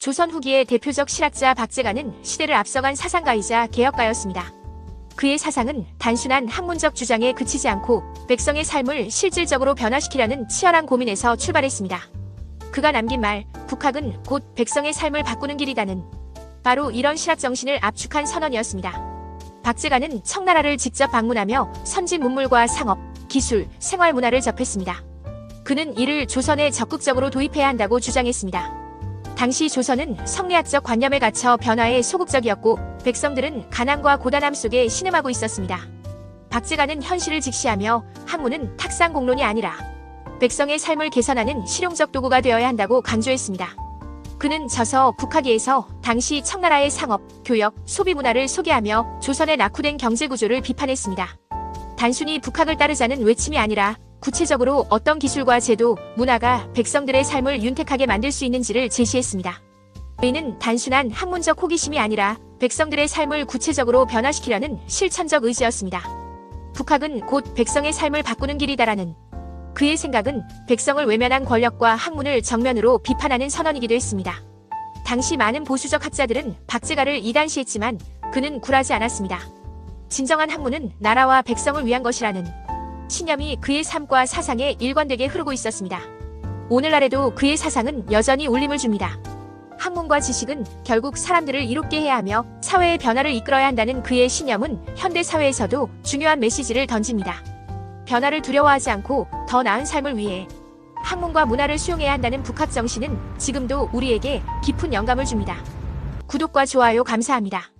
조선 후기의 대표적 실학자 박제가는 시대를 앞서간 사상가이자 개혁가였습니다. 그의 사상은 단순한 학문적 주장에 그치지 않고 백성의 삶을 실질적으로 변화시키려는 치열한 고민에서 출발했습니다. 그가 남긴 말, 북학은 곧 백성의 삶을 바꾸는 길이다는 바로 이런 실학 정신을 압축한 선언이었습니다. 박제가는 청나라를 직접 방문하며 선진 문물과 상업, 기술, 생활 문화를 접했습니다. 그는 이를 조선에 적극적으로 도입해야 한다고 주장했습니다. 당시 조선은 성리학적 관념에 갇혀 변화에 소극적이었고 백성들은 가난과 고단함 속에 신음하고 있었습니다. 박제가는 현실을 직시하며 학문은 탁상 공론이 아니라 백성의 삶을 개선하는 실용적 도구가 되어야 한다고 강조했습니다. 그는 저서 북학에서 당시 청나라의 상업, 교역, 소비 문화를 소개하며 조선의 낙후된 경제 구조를 비판했습니다. 단순히 북학을 따르자는 외침이 아니라 구체적으로 어떤 기술과 제도, 문화가 백성들의 삶을 윤택하게 만들 수 있는지를 제시했습니다. 이는 단순한 학문적 호기심이 아니라 백성들의 삶을 구체적으로 변화시키려는 실천적 의지였습니다. 북학은 곧 백성의 삶을 바꾸는 길이다라는 그의 생각은 백성을 외면한 권력과 학문을 정면으로 비판하는 선언이기도 했습니다. 당시 많은 보수적 학자들은 박제가를 이단시했지만 그는 굴하지 않았습니다. 진정한 학문은 나라와 백성을 위한 것이라는 신념이 그의 삶과 사상에 일관되게 흐르고 있었습니다. 오늘날에도 그의 사상은 여전히 울림을 줍니다. 학문과 지식은 결국 사람들을 이롭게 해야 하며 사회의 변화를 이끌어야 한다는 그의 신념은 현대 사회에서도 중요한 메시지를 던집니다. 변화를 두려워하지 않고 더 나은 삶을 위해 학문과 문화를 수용해야 한다는 북학 정신은 지금도 우리에게 깊은 영감을 줍니다. 구독과 좋아요 감사합니다.